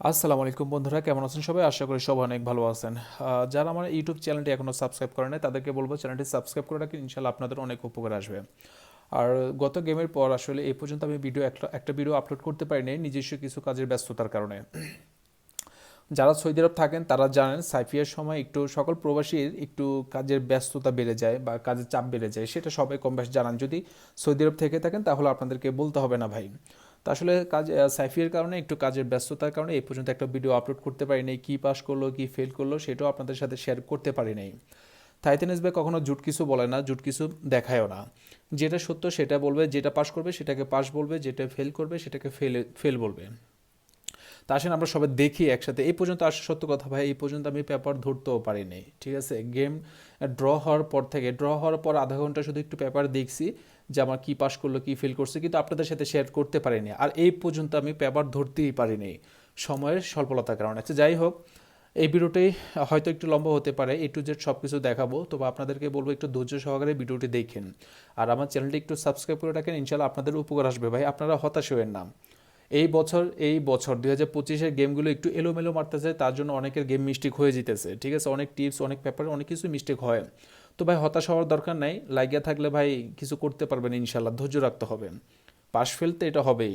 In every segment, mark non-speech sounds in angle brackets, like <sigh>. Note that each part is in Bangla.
আসসালামু আলাইকুম বন্ধুরা, কেমন আছেন সবাই? আশা করি সবাই অনেক ভালো আছেন। যারা আমার ইউটিউব চ্যানেলটি এখনও সাবস্ক্রাইব করে নাই, তাদেরকে বলব চ্যানেলটি সাবস্ক্রাইব করে রাখেন ইনশাল্লাহ আপনাদের অনেক উপকার আসবে। আর গত গেমের পর আসলে এই পর্যন্ত আমি ভিডিও একটা একটা ভিডিও আপলোড করতে পারিনি নিজস্ব কিছু কাজের ব্যস্ততার কারণে। যারা সৌদি আরব থাকেন, তারা জানেন সাইফিয়ার সময় একটু, সকল প্রবাসীর একটু কাজের ব্যস্ততা বেড়ে যায় বা কাজের চাপ বেড়ে যায়, সেটা সবাই কম বেশ জানান। যদি সৌদি আরব থেকে থাকেন, তাহলে আপনাদেরকে বলতে হবে না ভাই। তো আসলে কাজ সাইফিয়ার কারণে, একটু কাজের ব্যস্ততার কারণে এই পর্যন্ত একটা ভিডিও আপলোড করতে পারি নাই। কী পাস করল, কী ফেল করল, সেটাও আপনাদের সাথে শেয়ার করতে পারি নাই। থাইতেনেস ভাই কখনো জুট কিছু বলে না জুট কিছু দেখায়ও না। যেটা সত্য সেটা বলবে, যেটা পাস করবে সেটাকে পাস বলবে, যেটা ফেল করবে সেটাকে ফেল ফেল বলবে। তা আসেন আমরা সবাই দেখি একসাথে। এই পর্যন্ত আসলে সত্য কথা ভাই, এই পর্যন্ত আমি পেপার ধরতেও পারিনি ঠিক আছে? গেম ড্র হওয়ার পর থেকে ড্র হওয়ার পর আধা ঘণ্টা শুধু একটু পেপার দেখছি। যে আমার কী পাস করল, কী ফেল করছে, কিন্তু আপনাদের সাথে শেয়ার করতে পারিনি। আর এই পর্যন্ত আমি পেপার ধরতেই পারিনি সময়ের স্বল্পতার কারণে। আচ্ছা যাই হোক, এই ভিডিওটাই হয়তো একটু লম্বা হতে পারে, এ টু জেড সব কিছু দেখাবো, তবে আপনাদেরকে বলব একটু ধৈর্য সহকারে ভিডিওটি দেখেন। আর আমার চ্যানেলটি একটু সাবস্ক্রাইব করে রাখেন ইনশাল্লাহ আপনাদের উপকার আসবে। ভাই, আপনারা হতাশ হবেন না। এই বছর এই বছর, দুই হাজার পঁচিশের গেমগুলো একটু এলোমেলো মারতেছে, তার জন্য অনেকের গেম মিস্টেক হয়ে যেতেছে, ঠিক আছে? অনেক টিপস অনেক পেপারে অনেক কিছু মিস্টেক হয়। তো ভাই হতাশ হওয়ার দরকার নাই। লাগিয়া থাকলে ভাই কিছু করতে পারবেন ইনশাল্লাহ ধৈর্য রাখতে হবে। পাশ ফেলতে এটা হবেই।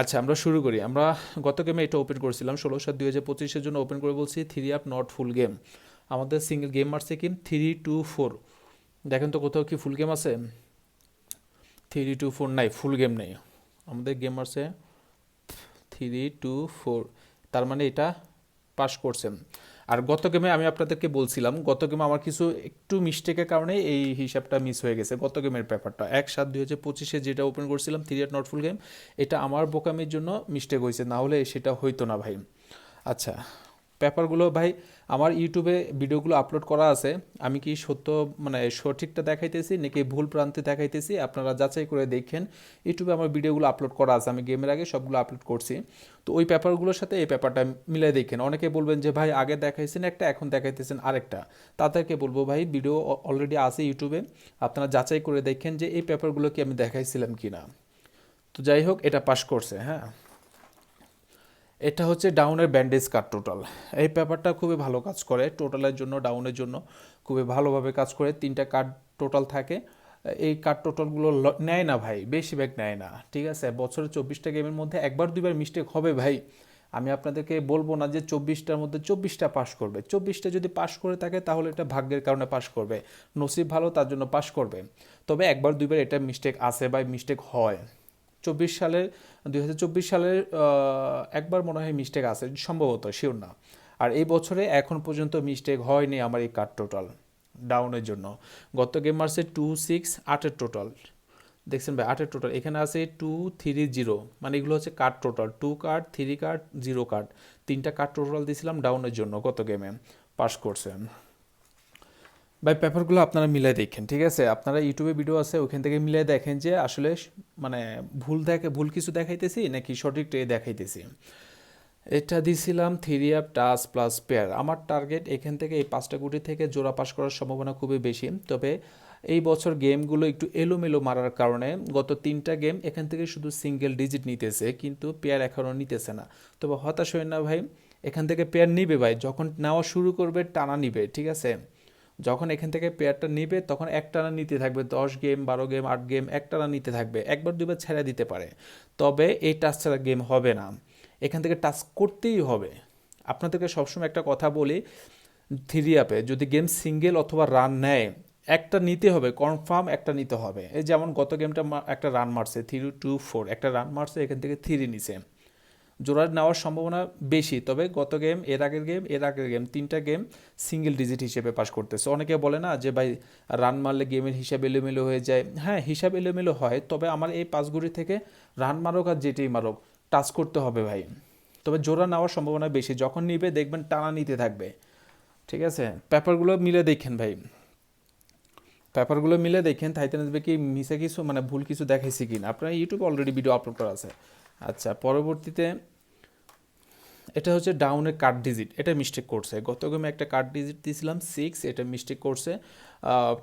আচ্ছা আমরা শুরু করি। আমরা গত গেমে এটা ওপেন করেছিলাম, ষোলো সাত দুই হাজার পঁচিশের জন্য ওপেন করে বলছি three up not full game আমাদের সিঙ্গেল গেম মারছে কি? থ্রি টু ফোর দেখেন তো কোথাও কি ফুল গেম আছে? থ্রি টু ফোর নাই ফুল গেম নেই। আমাদের গেম মারছে থ্রি টু ফোর তার মানে এটা পাস করছেন। আর গত গেমে আমি আপনাদেরকে বলছিলাম গত গেমে আমার কিছু একটু মিস্টেকের কারণে এই হিসাবটা মিস হয়ে গেছে গত গেমের ব্যাপারটা। এক সাত দুই হাজার পঁচিশে যেটা ওপেন করছিলাম three at not full game এটা আমার বোকামির জন্য মিস্টেক হয়েছে, না হলে সেটা হইতো না ভাই। আচ্ছা পেপারগুলো, ভাই, আমার ইউটিউবে ভিডিওগুলো আপলোড করা আছে। আমি কি সত্য মানে সঠিকটা দেখাইতেছি নাকি ভুল প্রান্তে দেখাইতেছি? আপনারা যাচাই করে দেখেন। ইউটিউবে আমার ভিডিওগুলো আপলোড করা আছে। আমি গেমের আগে সবগুলো আপলোড করছি। তো ওই পেপারগুলোর সাথে এই পেপারটা মিলাই দেখেন। অনেকে বলবেন যে, ভাই, আগে দেখাইছেন একটা, এখন দেখাইতেছেন আরেকটা। তাদেরকে বলব, ভাই, ভিডিও অলরেডি আছে ইউটিউবে। আপনারা যাচাই করে দেখেন যে এই পেপারগুলো কি আমি দেখাইছিলাম কি না তো যাই হোক, এটা পাস করছে হ্যাঁ। এটা হচ্ছে ডাউনের ব্যান্ডেজ কার্ড টোটাল এই পেপারটা খুবই ভালো কাজ করে টোটালের জন্য ডাউনের জন্য খুবই ভালোভাবে কাজ করে। তিনটা কার্ড টোটাল থাকে। এই কার্ড টোটালগুলো নেয় না ভাই, বেশিরভাগ নেয় না, ঠিক আছে? বছরে চব্বিশটা গেমের মধ্যে একবার দুইবার মিস্টেক হবে ভাই। আমি আপনাদেরকে বলব না যে চব্বিশটার মধ্যে চব্বিশটা পাশ করবে। চব্বিশটা যদি পাশ করে থাকে, তাহলে এটা ভাগ্যের কারণে পাশ করবে। নসিব ভালো, তার জন্য পাশ করবে। তবে একবার দুইবার এটা মিস্টেক আসে বা মিস্টেক হয়। চব্বিশ সালের, দুই হাজার চব্বিশ সালের একবার মনে হয় মিস্টেক আছে, সম্ভবত শিওর না। আর এই বছরে এখন পর্যন্ত মিস্টেক হয়নি আমার এই কার্ড টোটাল ডাউনের জন্য। গত গেম মার্সে টু সিক্স আটের টোটাল দেখছেন ভাই আটের টোটাল এখানে আছে টু থ্রি জিরো মানে এগুলো হচ্ছে card total two card three card zero card তিনটা কার্ড টোটাল দিয়েছিলাম ডাউনের জন্য গত গেমে পাস করছেন। ভাই পেপারগুলো আপনারা মিলাই দেখেন, ঠিক আছে? আপনারা ইউটিউবে ভিডিও আছে, ওখান থেকে মিলাই দেখেন যে আসলে মানে ভুল দেখে, ভুল কিছু দেখাইতেছি নাকি সঠিক সঠিকটাই দেখাইতেছি। এটা দিছিলাম three app touch plus pair আমার টার্গেট এখান থেকে এই পাঁচটা গুটি থেকে জোড়া পাস করার সম্ভাবনা খুবই বেশি। তবে এই বছর গেমগুলো একটু এলোমেলো মারার কারণে গত তিনটা গেম এখান থেকে শুধু সিঙ্গেল ডিজিট নিতেছে, কিন্তু পেয়ার এখনও নিতেছে না। তবে হতাশ হয় না ভাই, এখান থেকে পেয়ার নিবে ভাই, যখন নেওয়া শুরু করবে, টানা নিবে, ঠিক আছে? যখন এখান থেকে পেয়ারটা নেবে, তখন একটানা নিতে থাকবে, দশ গেম বারো গেম আট গেম একটানা নিতে থাকবে। একবার দুবার ছেড়ে দিতে পারে। তবে এই টাচ ছাড়া গেম হবে না। এখান থেকে টাচ করতেই হবে। আপনাদেরকে সবসময় একটা কথা বলি থ্রি আপে যদি গেম সিঙ্গেল অথবা রান নেয়, একটা নিতে হবে কনফার্ম একটা নিতে হবে। এই যেমন গত গেমটা একটা রান মারছে থ্রি টু ফোর একটা রান মারছে, এখান থেকে থ্রি নিছে। জোড়া নেওয়ার সম্ভাবনা বেশি, তবে গত গেম এর আগের গেম এর আগের গেম তিনটা গেম সিঙ্গেল ডিজিট হিসেবে পাস করতেছে। অনেকে বলে না যে, ভাই রান মারলে গেমের হিসাব এলোমেলো হয়ে যায়। হ্যাঁ হিসাব এলোমেলো হয়, তবে আমার এই পাঁচগুড়ি থেকে রান মারুক আর যেটাই মারুক টাচ করতে হবে ভাই। তবে জোড়া নেওয়ার সম্ভাবনা বেশি, যখন নিবে দেখবেন টানা নিতে থাকবে। ঠিক আছে? পেপারগুলো মিলে দেখেন ভাই। পেপারগুলো মিলে দেখেন থাইতে আসবে কি মিসে কিছু মানে ভুল কিছু দেখাইছি কিনা। আপনার ইউটিউবে অলরেডি ভিডিও আপলোড করা আছে। আচ্ছা পরবর্তীতে এটা হচ্ছে ডাউনের কার্ড ডিজিট এটা মিস্টেক করছে। গত গেমে একটা কার্ড ডিজিট দিয়েছিলাম সিক্স এটা মিস্টেক করছে।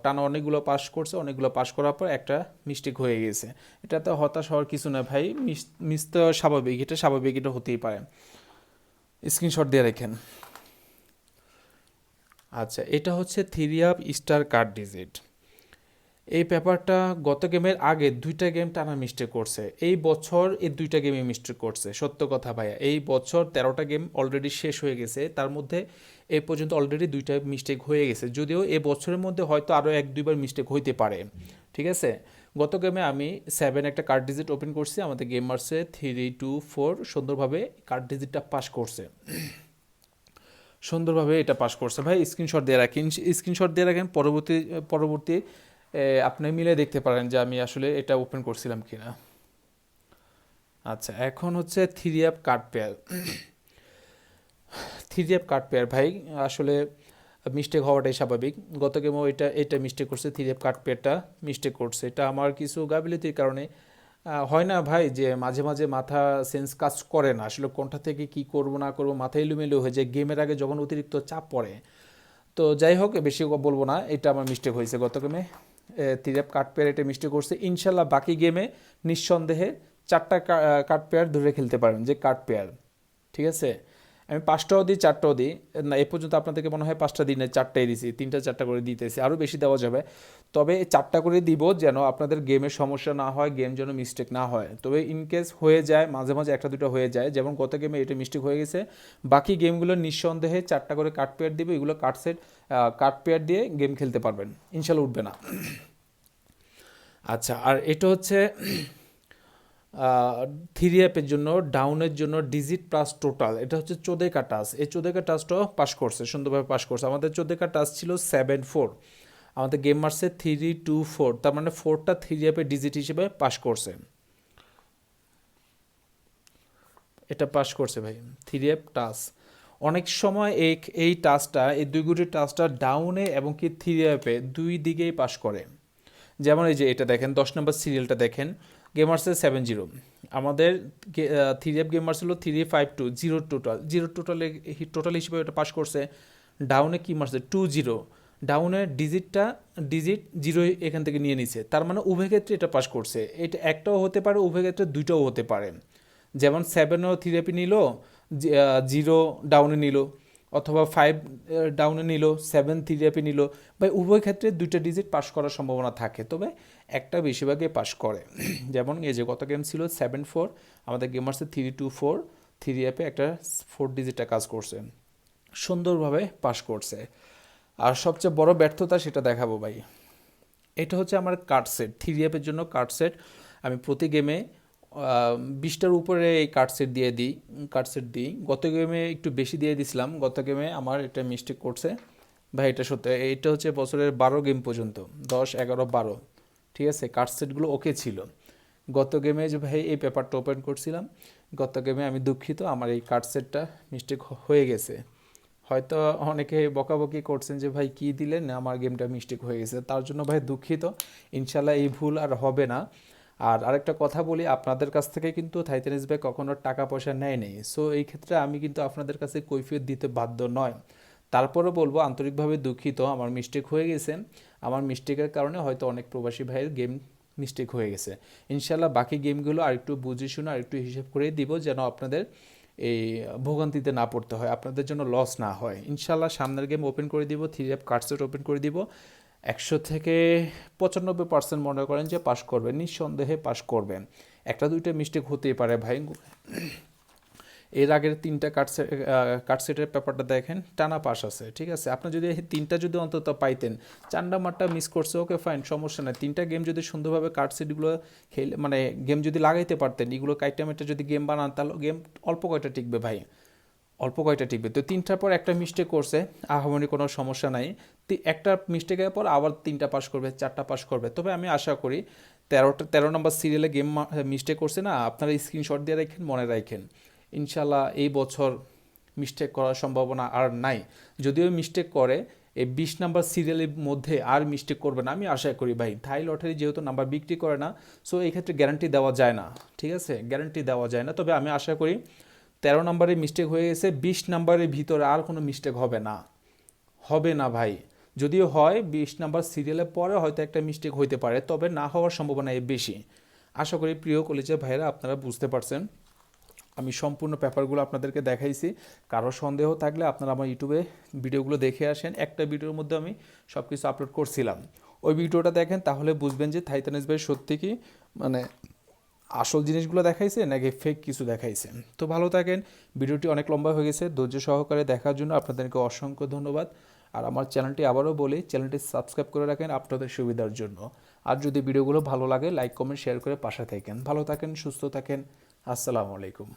টানা অনেকগুলো পাস করছে, অনেকগুলো পাস করার পর একটা মিস্টেক হয়ে গেছে। এটাতে হতাশ হওয়ার কিছু না ভাই মিস তো স্বাভাবিক, এটা স্বাভাবিক, এটা হতেই পারে। স্ক্রিনশট দিয়ে রাখেন। আচ্ছা এটা হচ্ছে three up star card digit এই পেপারটা গত গেমের আগে দুইটা গেম টানা মিস্টেক করছে। এই বছর এই দুইটা গেমে মিস্টেক করছে। সত্য কথা ভাইয়া, এই বছর তেরোটা গেম অলরেডি শেষ হয়ে গেছে। তার মধ্যে এ পর্যন্ত অলরেডি দুইটা মিস্টেক হয়ে গেছে। যদিও এ বছরের মধ্যে হয়তো আরও এক দুইবার মিস্টেক হইতে পারে। ঠিক আছে? গত গেমে আমি সেভেন একটা কার্ড ডিজিট ওপেন করছি। আমাদের গেমার্সে থ্রি টু ফোর সুন্দরভাবে কার্ড ডিজিটটা পাস করছে। সুন্দরভাবে এটা পাস করছে। ভাই স্ক্রিনশট দিয়ে রাখেন স্ক্রিনশট দিয়ে রাখেন। পরবর্তী পরবর্তী আপনি মিলে দেখতে পারেন যে আমি আসলে এটা ওপেন করছিলাম কিনা। আচ্ছা এখন হচ্ছে three app card pair three app card pair ভাই, আসলে মিস্টেক হওয়াটাই স্বাভাবিক। গত গেমও এটা এটা মিস্টেক করছে থ্রি অ্যাপ কার্ড পেয়ারটা মিস্টেক করছে। এটা আমার কিছু গাফিলতির কারণে হয় না ভাই যে মাঝে মাঝে মাথা সেন্স কাজ করে না। আসলে কোনটা থেকে কি করব, না করব, মাথা এলোমেলো হয়ে যায়। গেমের আগে যখন অতিরিক্ত চাপ পড়ে, তো যাই হোক, বেশি বলব না, এটা আমার মিস্টেক হয়েছে গত গেমে তিরাপ কাট পেয়ার এটা মিষ্টি করছে। ইনশাল্লাহ বাকি গেমে নিঃসন্দেহে চারটা কাট পেয়ার ধরে খেলতে পারেন, যে কাট পেয়ার। ঠিক আছে? আমি পাঁচটাও দিই চারটাও দিই না, এ পর্যন্ত আপনাদেরকে মনে হয় পাঁচটা দিনে চারটাই দিছি, তিনটা, চারটা করে দিতেছি আরও বেশি দেওয়া যাবে। তবে চারটা করে দিব যেন আপনাদের গেমের সমস্যা না হয়, গেম যেন মিস্টেক না হয়। তবে ইন কেস হয়ে যায়, মাঝে মাঝে একটা দুটো হয়ে যায়, যেমন গত গেমে এটা মিস্টেক হয়ে গেছে, বাকি গেমগুলো নিঃসন্দেহে চারটা করে কাট পেয়ার দিব, এগুলো কাট সেট কাট পেয়ার দিয়ে গেম খেলতে পারবেন। ইনশাল্লাহ উঠবে না। আচ্ছা আর এটা হচ্ছে থ্রি অ্যাপের জন্য ডাউনের জন্য ডিজিট প্লাস টোটাল এটা হচ্ছে চোদেকা টাস এই চোদেকা টাসটাও পাস করছে, সুন্দরভাবে পাস করছে। আমাদের চোদেকা টাস ছিল সেভেন ফোর আমাদের গেম মার্সে থ্রি টু ফোর তার মানে ফোরটা থ্রি অ্যাপের ডিজিট হিসেবে পাস করছে। এটা পাস করছে ভাই। থ্রি অ্যাপ টাস অনেক সময় এই এই টাসটা এই দুই গুটির টাসটা ডাউনে এবং কি থ্রি অ্যাপে দুই দিকেই পাস করে। যেমন এই যে এটা দেখেন, দশ নম্বর সিরিয়ালটা দেখেন। গেমার্সের সেভেন জিরো আমাদের থ্রি এফ গেমার্স হলো three five two zero total zero টোটালে টোটাল হিসেবে এটা পাস করছে। ডাউনে কি মারছে? টু জিরো ডাউনের ডিজিটটা ডিজিট জিরো এখান থেকে নিয়ে নিছে। তার মানে উভয় ক্ষেত্রে এটা পাস করছে। এটা একটাও হতে পারে, উভয় ক্ষেত্রে দুইটাও হতে পারে। যেমন সেভেনও থ্রি নিল জিরো ডাউনে নিল। অথবা ফাইভ ডাউনে নিল সেভেন থ্রি অ্যাপে নিল বা উভয় ক্ষেত্রে দুইটা ডিজিট পাস করার সম্ভাবনা থাকে। তবে একটা বেশিরভাগই পাস করে। <clears throat> যেমন এই যে গত গেম ছিল সেভেন ফোর আমাদের গেমার্সে থ্রি টু ফোর থ্রি অ্যাপে একটা ফোর ডিজিটটা কাজ করছে। সুন্দরভাবে পাস করছে। আর সবচেয়ে বড় ব্যর্থতা সেটা দেখাবো ভাই। এটা হচ্ছে আমার কার্ড সেট থ্রি অ্যাপের জন্য কার্ড সেট আমি প্রতি গেমে বিশটার উপরে এই কার্ড সেট দিয়ে দিই কার্ড সেট দিই। গত গেমে একটু বেশি দিয়ে দিছিলাম, গত গেমে আমার এটা মিস্টেক করছে। ভাই, এটা সত্যি, এটা হচ্ছে বছরের বারো গেম পর্যন্ত, দশ, এগারো, বারো। ঠিক আছে কার্ড সেটগুলো ওকে ছিল। গত গেমে যে ভাই, এই পেপারটা ওপেন করছিলাম, গত গেমে আমি দুঃখিত, আমার এই কার্ড সেটটা মিস্টেক হয়ে গেছে। হয়তো অনেকে বকাবকি করছেন যে, ভাই, কী দিলেন? আমার গেমটা মিস্টেক হয়ে গেছে। তার জন্য ভাই, দুঃখিত। ইনশাল্লাহ এই ভুল আর হবে না। আর আরেকটা কথা বলি, আপনাদের কাছ থেকে কিন্তু থাইতেনিস ব্যাগ কখনো টাকা পয়সা নেয় নেই সো এই ক্ষেত্রে আমি কিন্তু আপনাদের কাছে কৈফিয়ত দিতে বাধ্য নয়। তারপরে বলব, আন্তরিকভাবে দুঃখিত, আমার মিস্টেক হয়ে গেছে। আমার মিস্টেকের কারণে হয়তো অনেক প্রবাসী ভাইয়ের গেম মিস্টেক হয়ে গেছে। ইনশাল্লাহ বাকি গেমগুলো আরেকটু বুঝে শুনে আরেকটু হিসেব করে দিব, যেন আপনাদের এই ভোগান্তিতে না পড়তে হয়, আপনাদের জন্য লস না হয়। ইনশাল্লাহ সামনের গেম ওপেন করে দিব থ্রি অ্যাপ কার্ডসেট ওপেন করে দিব। একশো থেকে পঁচানব্বই পার্সেন্ট মনে করেন যে পাশ করবেন, নিঃসন্দেহে পাশ করবেন। একটা দুইটা মিস্টেক হতেই পারে ভাই। এর আগের তিনটা কাটসেট কাটসেটের ব্যাপারটা দেখেন, টানা পাস আছে, ঠিক আছে? আপনি যদি তিনটা যদি অন্তত পাইতেন, চার নাম্বারটা মিস করছে ওকে ফাইন সমস্যা নেই। তিনটা গেম যদি সুন্দরভাবে কাটসেটগুলো খেলে মানে গেম যদি লাগাইতে পারতেন, এগুলো কাইটামেটা যদি গেম বানান, তাহলে গেম অল্প কয়টা টিকবে ভাই? অল্প কয়টা টিকবে তো তিনটার পর একটা মিস্টেক করছে, আহামরি কোনো সমস্যা নাই। একটা মিস্টেকের পর আবার তিনটা পাস করবে, চারটা পাস করবে। তবে আমি আশা করি তেরোটা, তেরো নম্বর সিরিয়ালে গেম মিস্টেক করছে না, আপনারা স্ক্রিনশট দিয়ে রাখেন, মনে রাখেন। ইনশাল্লাহ এই বছর মিস্টেক করার সম্ভাবনা আর নাই। যদিও মিস্টেক করে, এই বিশ নাম্বার সিরিয়ালের মধ্যে আর মিস্টেক করবে না, আমি আশা করি ভাই। থাই লটারি যেহেতু নাম্বার বিক্রি করে না সো এই ক্ষেত্রে গ্যারান্টি দেওয়া যায় না, ঠিক আছে? গ্যারান্টি দেওয়া যায় না। তবে আমি আশা করি তেরো নম্বরে মিস্টেক হয়ে গেছে, বিশ নাম্বারের ভিতরে আর কোনো মিস্টেক হবে না। হবে না ভাই। যদিও হয়, বিশ নাম্বার সিরিয়ালের পরে হয়তো একটা মিস্টেক হইতে পারে, তবে না হওয়ার সম্ভাবনা এ বেশি। আশা করি প্রিয় কলেজের ভাইরা আপনারা বুঝতে পারছেন। আমি সম্পূর্ণ পেপারগুলো আপনাদেরকে দেখাইছি। কারও সন্দেহ থাকলে আপনারা আমার ইউটিউবে ভিডিওগুলো দেখে আসেন। একটা ভিডিওর মধ্যে আমি সব কিছু আপলোড করছিলাম। ওই ভিডিওটা দেখেন, তাহলে বুঝবেন যে থাইতানিস ভাই সত্যি কি? মানে আসল জিনিসগুলো দেখাইছে নাকি ফেক কিছু দেখাইছে? তো ভালো থাকেন, ভিডিওটি অনেক লম্বা হয়ে গেছে, ধৈর্য সহকারে দেখার জন্য আপনাদেরকে অসংখ্য ধন্যবাদ। আর আমার চ্যানেলটি আবারও বলি, চ্যানেলটি সাবস্ক্রাইব করে রাখেন আপনাদের সুবিধার জন্য। আর যদি ভিডিওগুলো ভালো লাগে, লাইক, কমেন্ট, শেয়ার করে পাশে থাকেন। ভালো থাকেন, সুস্থ থাকেন, আসসালামু আলাইকুম।